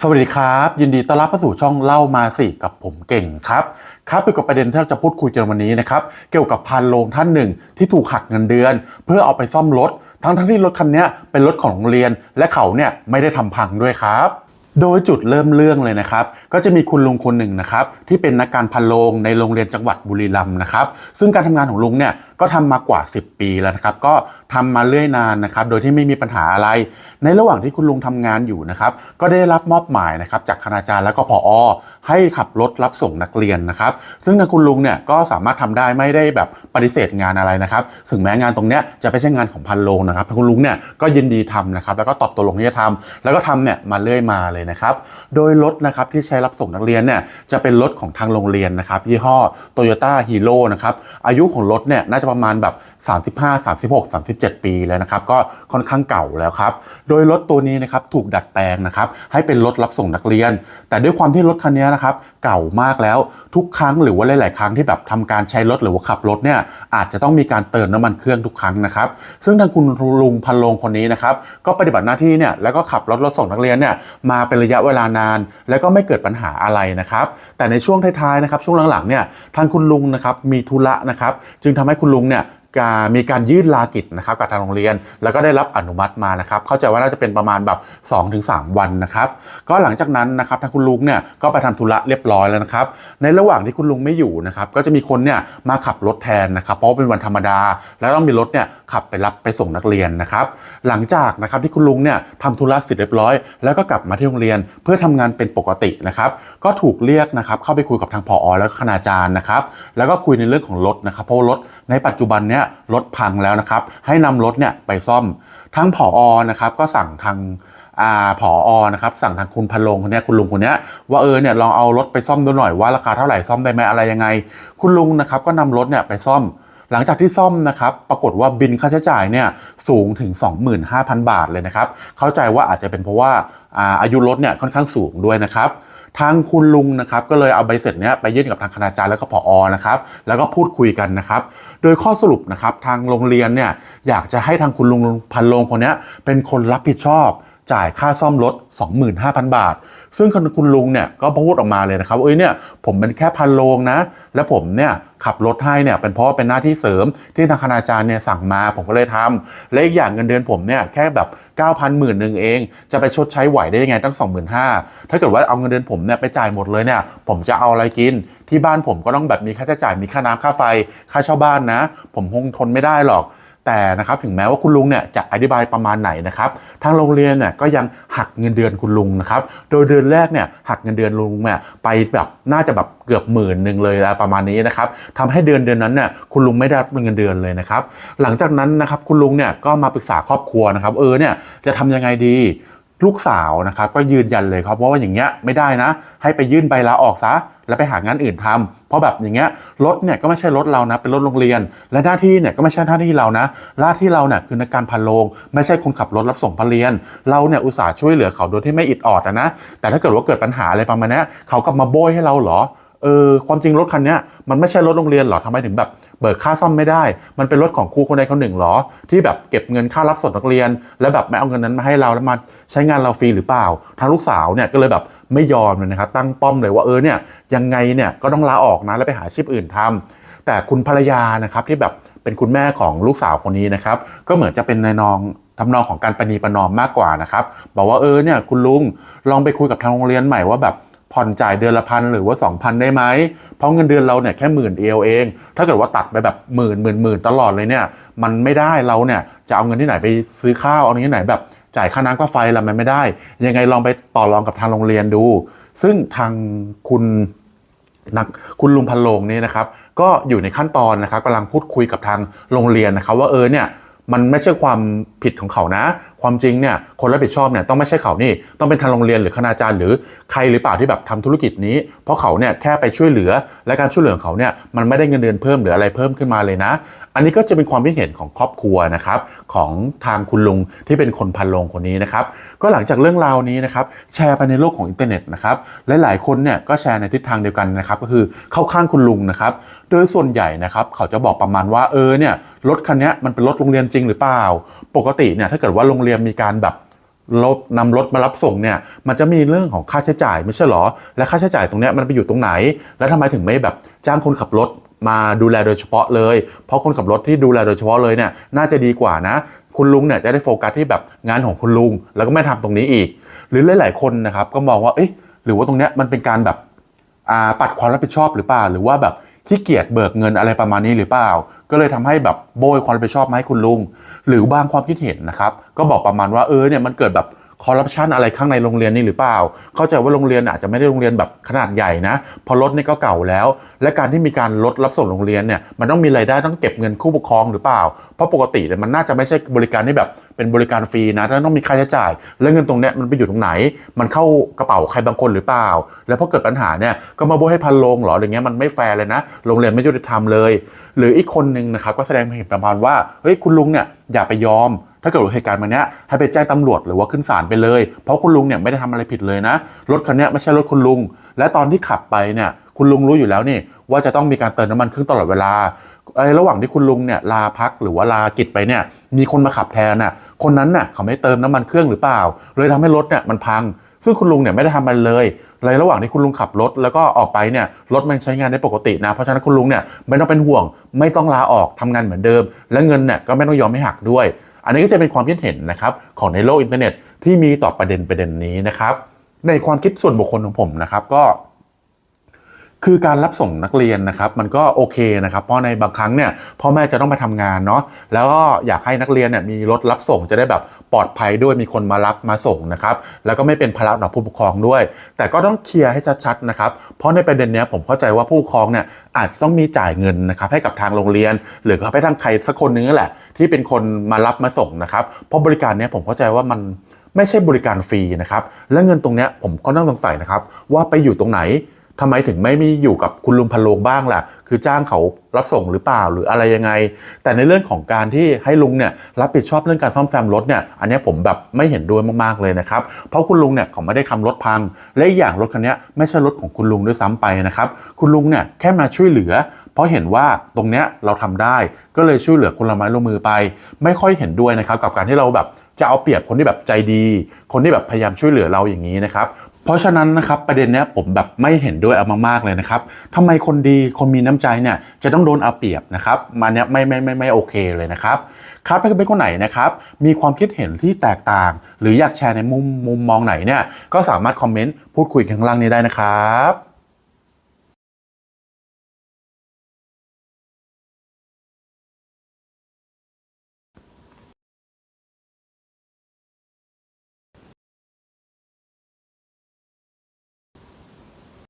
สวัสดีครับ ยินดีต้อนรับเข้าสู่ช่องเล่ามาสิกับผมเก่งครับครับเกี่ยวกับประเด็นที่เราจะพูดคุยกันวันนี้นะครับเกี่ยวกับพันโรงท่านหนึ่งที่ถูกหักเงินเดือน เพื่อเอาไปซ่อมรถทั้งทั้งที่รถคันนี้เป็นรถของโรงเรียน และเขาเนี่ยไม่ได้ทำพังด้วยครับ โดยจุดเริ่มเรื่องเลยนะครับ ก็จะมีคุณลุงคนหนึ่งนะครับ ที่เป็นนักการพันโรงในโรงเรียนจังหวัดบุรีรัมย์นะครับ ซึ่งการทำงานของลุงเนี่ยก็ทำมากว่า 10 ปีแล้วนะครับ ก็ทำมาเรื่อยนานนะครับ โดยที่ไม่มีปัญหาอะไร ในระหว่างที่คุณลุงทำงานอยู่นะครับ ก็ได้รับมอบหมายนะครับจากคณาจารย์และก็ผอ ให้ขับรถรับส่งนักเรียนนะครับ ซึ่งทางคุณลุงเนี่ยก็สามารถทำได้ไม่ได้แบบปฏิเสธงานอะไรนะครับถึงแม้งานตรงเนี้ยจะไม่ใช่งานของพันโรงนะครับทางคุณลุงเนี่ยก็ยินดีทำนะครับแล้วก็ตอบตกลงที่จะทำแล้วก็ทำเนี่ยมาเรื่อยมาเลยนะครับโดยรถนะครับที่ใช้รับส่งนักเรียนเนี่ยจะเป็นรถของทางโรงเรียนนะครับยี่ห้อ Toyota Hero นะครับอายุของรถเนี่ยน่าจะประมาณแบบ 35 36 37 ปีแล้วนะครับก็ค่อนข้างเก่าแล้วครับโดยรถตัวนี้นะครับถูกดัดแปลงนะครับให้เป็นรถรับส่งนักเรียน แต่ด้วยความที่รถคันนี้นะครับเก่ามากแล้วทุกครั้งหรือว่าหลาย ๆ ครั้งที่แบบทำการใช้รถหรือว่าขับรถเนี่ยอาจจะต้องมีการเติมน้ำมันเครื่องทุกครั้งนะครับซึ่งทางคุณลุงพันโลงคนนี้นะครับก็ปฏิบัติหน้าที่เนี่ยแล้วก็ขับรถรถส่งนักเรียนเนี่ยมาเป็นระยะเวลานาน แล้วก็ไม่เกิดปัญหาอะไรนะครับแต่ในช่วงท้าย ๆ นะครับช่วงหลัง ๆ เนี่ยทางคุณลุงนะครับมีธุระนะครับจึงทำให้คุณลุงเนี่ยการ มีการยื่นลากิจนะครับกับทางโรงเรียน แล้วก็ได้รับอนุมัติมานะครับ เข้าใจว่าน่าจะเป็นประมาณแบบ 2-3 วันนะครับ ก็หลังจากนั้นนะครับทางคุณลุงเนี่ยก็ไปทำธุระเรียบร้อยแล้วนะครับ ในระหว่างที่คุณลุงไม่อยู่นะครับ ก็จะมีคนเนี่ยมาขับรถแทนนะครับ เพราะว่าเป็นวันธรรมดา แล้วต้องมีรถเนี่ยขับไปรับไปส่งนักเรียนนะครับ หลังจากนะครับที่คุณลุงเนี่ยทำธุระเสร็จเรียบร้อย แล้วก็กลับมาที่โรงเรียนเพื่อทำงานเป็นปกตินะครับ ก็ถูกเรียกนะครับเข้าไปคุยกับทางผอ แล้วก็คณาจารย์นะครับ แล้วก็คุยในเรื่องของรถนะครับ เพราะรถในปัจจุบันเนี่ยรถพังแล้วนะครับ ให้นำรถเนี่ยไปซ่อมทั้งผอนะครับ ก็สั่งทางอาผอนะครับสั่งทางคุณพันลงคนนี้คุณลุงคนนี้ว่าเออเนี่ยลองเอารถไปซ่อมดูหน่อยว่าราคาเท่าไหร่ซ่อมได้ไหมอะไรยังไง คุณลุงนะครับก็นำรถเนี่ยไปซ่อม หลังจากที่ซ่อมนะครับปรากฏว่าบินค่าใช้จ่ายเนี่ยสูงถึง 25,000 บาทเลยนะครับเข้าใจว่าอาจจะเป็นเพราะว่าอ่าอายุรถเนี่ยค่อนข้างสูงด้วยนะครับ ทางคุณลุงนะครับก็เลยเอาใบเสร็จเนี้ยไปยื่นกับทางคณาจารย์แล้วก็ผอนะครับแล้วก็พูดคุยกันนะครับ โดยข้อสรุปนะครับทางโรงเรียนเนี่ยอยากจะให้ทางคุณลุงพันโลงคนเนี้ยเป็นคนรับผิดชอบ จ่ายค่าซ่อมรถ 25,000 บาท ซึ่งคุณลุงเนี่ยก็พูดออกมาเลยนะครับเอ้ยเนี่ยผมเป็นแค่พันโลงนะ และผมเนี่ยขับรถให้เนี่ยเป็นเพราะเป็นหน้าที่เสริมที่ทางคณาจารย์เนี่ยสั่งมาผมก็เลยทำและอีกอย่างเงินเดือนผมเนี่ยแค่แบบ 9,000หมื่นหนึ่งเอง จะไปชดใช้ไหวได้ยังไงตั้ง 25,000ถ้าเกิดว่าเอาเงินเดือนผมเนี่ยไปจ่ายหมดเลยเนี่ยผมจะเอาอะไรกิน ที่บ้านผมก็ต้องแบบมีค่าใช้จ่ายมีค่าน้ำค่าไฟ ค่าเช่าบ้านนะ ผมคงทนไม่ได้หรอก แต่นะครับถึงแม้ว่าคุณลุงเนี่ยจะอธิบายประมาณไหนนะครับทางโรงเรียนเนี่ยก็ยังหักเงินเดือนคุณลุงนะครับโดยเดือนแรกเนี่ยหักเงินเดือนลุงเนี่ยไปแบบน่าจะแบบเกือบหมื่นหนึ่งเลยแล้วประมาณนี้นะครับทำให้เดือนเดือนนั้นเนี่ยคุณลุงไม่ได้รับเงินเดือนเลยนะครับหลังจากนั้นนะครับคุณลุงเนี่ยก็มาปรึกษาครอบครัวนะครับเออเนี่ยจะทำยังไงดี ลูกสาวนะครับก็ยืนยันเลยครับเพราะว่าอย่างเงี้ยไม่ได้นะ ให้ไปยื่นใบลาออกซะแล้วไปหางานอื่นทำเพราะแบบอย่างเงี้ยรถเนี่ยก็ไม่ใช่รถเรานะเป็นรถโรงเรียน และหน้าที่เนี่ยก็ไม่ใช่หน้าที่เรานะหน้าที่เราเนี่ยคือในกการพันโรงไม่ใช่คนขับรถรับส่งพเรียน เราเนี่ยอุตส่าห์ช่วยเหลือเขาโดยที่ไม่อิดออดนะแต่ถ้าเกิดว่าเกิดปัญหาอะไรประมาณนี้เขากลับมาโบยให้เราเหรอ เออความจริงรถคันนี้มันไม่ใช่รถโรงเรียนหรอทำไมถึงแบบเบิกค่าซ่อมไม่ได้ มันเป็นรถของครูคนใดคนหนึ่งหรอ ที่แบบเก็บเงินค่ารับส่งนักเรียน แล้วแบบไม่เอาเงินนั้นมาให้เราแล้วมาใช้งานเราฟรีหรือเปล่า ทางลูกสาวเนี่ยก็เลยแบบไม่ยอมเลยนะครับตั้งป้อมเลยว่าเออเนี่ยยังไงเนี่ยก็ต้องลาออกนะแล้วไปหาอาชีพอื่นทำแต่คุณภรรยานะครับที่แบบเป็นคุณแม่ของลูกสาวคนนี้นะครับก็เหมือนจะเป็นในนองทำนองของการประนีประนอมมากกว่านะครับบอกว่าเออเนี่ยคุณลุงลองไปคุยกับทางโรงเรียนใหม่ว่าแบบ ผ่อนจ่ายเดือนละพันหรือว่า 2,000 ได้ไหม เพราะเงินเดือนเราเนี่ยแค่หมื่นเดียวเอง ถ้าเกิดว่าตัดไปแบบหมื่นหมื่นหมื่นตลอดเลยเนี่ย มันไม่ได้เราเนี่ยจะเอาเงินที่ไหนไปซื้อข้าวเอาเงินที่ไหนแบบจ่ายค่าน้ำค่าไฟละมันไม่ได้ ยังไงลองไปต่อรองกับทางโรงเรียนดู ซึ่งทางคุณนักคุณลุงพันโลงนี่นะครับ ก็อยู่ในขั้นตอนนะครับกำลังพูดคุยกับทางโรงเรียนนะครับ ว่าเออเนี่ย มันไม่ใช่ความผิดของเขานะ ความจริงเนี่ยคนรับผิดชอบเนี่ยต้องไม่ใช่เขานี่ต้องเป็นทางโรงเรียนหรือคณาจารย์หรือใครหรือเปล่าที่แบบทำธุรกิจนี้ เพราะเขาเนี่ยแค่ไปช่วยเหลือและการช่วยเหลือของเขาเนี่ยมันไม่ได้เงินเดือนเพิ่มหรืออะไรเพิ่มขึ้นมาเลยนะ อันนี้ก็จะเป็นความคิดเห็นของครอบครัวนะครับของทางคุณลุงที่เป็นคนพันโลงคนนี้นะครับก็หลังจากเรื่องราวนี้นะครับแชร์ไปในโลกของอินเทอร์เน็ตนะครับหลายๆคนเนี่ยก็แชร์ในทิศทางเดียวกันนะครับก็คือเข้าข้างคุณลุงนะครับ โดยส่วนใหญ่นะครับเขาจะบอกประมาณว่าเออเนี่ยรถคันนี้มันเป็นรถโรงเรียนจริงหรือเปล่า ปกติเนี่ยถ้าเกิดว่าโรงเรียนมีการแบบรถนำรถมารับส่งเนี่ยมันจะมีเรื่องของค่าใช้จ่ายไม่ใช่หรอ และค่าใช้จ่ายตรงนี้มันไปอยู่ตรงไหน แล้วทำไมถึงไม่แบบจ้างคนขับรถมาดูแลโดยเฉพาะเลย เพราะคนขับรถที่ดูแลโดยเฉพาะเลยเนี่ยน่าจะดีกว่านะ คุณลุงเนี่ยจะได้โฟกัสที่แบบงานของคุณลุง แล้วก็ไม่ทำตรงนี้อีก หรือหลาย ๆ คนนะครับก็มองว่าเอ๊ะหรือว่าตรงเนี้ยมันเป็นการแบบอ่าปัดความรับผิดชอบหรือเปล่า หรือว่าแบบ ที่เกียจเบิกเงินอะไรประมาณนี้หรือเปล่า ก็เลยทำให้แบบโบยความรับผิดชอบมาให้คุณลุง หรือบางความคิดเห็นนะครับก็บอกประมาณว่าเออเนี่ยมันเกิดแบบคอร์รัปชันอะไรข้างในโรงเรียนนี่หรือเปล่า เข้าใจว่าโรงเรียนอาจจะไม่ได้โรงเรียนแบบขนาดใหญ่นะ พอรถนี่ก็เก่าแล้ว และการที่มีการลดรับส่งโรงเรียนเนี่ยมันต้องมีรายได้ต้องเก็บเงินคู่ปกครองหรือเปล่า เพราะปกติเนี่ยมันน่าจะไม่ใช่บริการที่แบบเป็นบริการฟรีนะต้องมีค่าใช้จ่าย แล้วเงินตรงเนี้ยมันไปอยู่ตรงไหน มันเข้ากระเป๋าใครบางคนหรือเปล่า แล้วพอเกิดปัญหาเนี่ยก็มาโบยให้พันลงหรออย่างเงี้ยมันไม่แฟร์เลยนะโรงเรียนไม่ยุติธรรมเลย หรืออีกคนนึงนะครับก็แสดงเห็นประมาณว่าเฮ้ยคุณลุงเนี่ยอย่าไปยอมถ้าเกิดเหตุการณ์แบบเนี้ยให้ไปแจ้งตำรวจหรือว่าขึ้นศาลไปเลย เพราะคุณลุงเนี่ยไม่ได้ทำอะไรผิดเลยนะ รถคันเนี้ยไม่ใช่รถคุณลุง และตอนที่ขับไปเนี่ย คุณลุงรู้อยู่แล้วนี่ว่าจะต้องมีการเติมน้ำมันเครื่องตลอดเวลาไอ้ระหว่างที่คุณลุงเนี่ยลาพักหรือว่าลากิจไปเนี่ยมีคนมาขับแทนน่ะคนนั้นน่ะเขาไม่เติมน้ำมันเครื่องหรือเปล่า เลยทำให้รถเนี่ยมันพัง ซึ่งคุณลุงเนี่ยไม่ได้ทำมันเลยในระหว่างที่คุณลุงขับรถแล้วก็ออกไปเนี่ยรถมันใช้งานได้ปกตินะ เพราะฉะนั้นคุณลุงเนี่ยไม่ต้องเป็นห่วง ไม่ต้องลาออกทำงานเหมือนเดิม และเงินเนี่ยก็ไม่ต้องยอมให้หักด้วย อันนี้ก็จะเป็นความคิดเห็นนะครับของในโลกอินเทอร์เน็ตที่มีต่อประเด็นประเด็นนี้นะครับในความคิดส่วนบุคคลของผมนะครับก็ คือการรับส่งนักเรียนนะครับมันก็โอเคนะครับเพราะในบางครั้งเนี่ยพ่อแม่จะต้องไปทำงานเนาะแล้วก็อยากให้นักเรียนเนี่ยมีรถรับส่งจะได้แบบปลอดภัยด้วยมีคนมารับมาส่งนะครับแล้วก็ไม่เป็นภาระต่อผู้ปกครองด้วย แต่ก็ต้องเคลียร์ให้ชัดๆนะครับเพราะในประเด็นเนี้ยผมเข้าใจว่าผู้ปกครองเนี่ยอาจจะต้องมีจ่ายเงินนะครับให้กับทางโรงเรียน หรือให้ทางใครสักคนนึงแหละ ที่เป็นคนมารับมาส่งนะครับเพราะบริการเนี้ยผมเข้าใจว่ามันไม่ใช่บริการฟรีนะครับและเงินตรงเนี้ยผมก็ต้องสงสัยนะครับว่าไปอยู่ตรงไหน ทำไมถึงไม่มีอยู่กับคุณลุงพันโลงบ้างล่ะ คือจ้างเขารับส่งหรือเปล่าหรืออะไรยังไง แต่ในเรื่องของการที่ให้ลุงเนี่ยรับผิดชอบเรื่องการซ่อมแซมรถเนี่ย อันนี้ผมแบบไม่เห็นด้วยมากๆเลยนะครับ เพราะคุณลุงเนี่ยเขาไม่ได้ทำรถพัง และอีกอย่างรถคันนี้ไม่ใช่รถของคุณลุงด้วยซ้ำไปนะครับ คุณลุงเนี่ยแค่มาช่วยเหลือ เพราะเห็นว่าตรงเนี้ยเราทำได้ ก็เลยช่วยเหลือคนละไม้ลงมือไป ไม่ค่อยเห็นด้วยนะครับกับการที่เราแบบจะเอาเปรียบคนที่แบบใจดี คนที่แบบพยายามช่วยเหลือเราอย่างนี้นะครับ เพราะฉะนั้นนะครับประเด็นเนี้ยผมแบบไม่เห็นด้วยเอามากๆเลยนะครับทำไมคนดีคนมีน้ำใจเนี่ยจะต้องโดนเอาเปรียบนะครับมาเนี้ยไม่ไม่ไม่ไม่โอเคเลยนะครับครับถ้าเป็นคนไหนนะครับมีความคิดเห็นที่แตกต่าง หรืออยากแชร์ในมุมมุมมองไหนเนี่ยก็สามารถคอมเมนต์พูดคุยกันข้างล่างนี้ได้นะครับ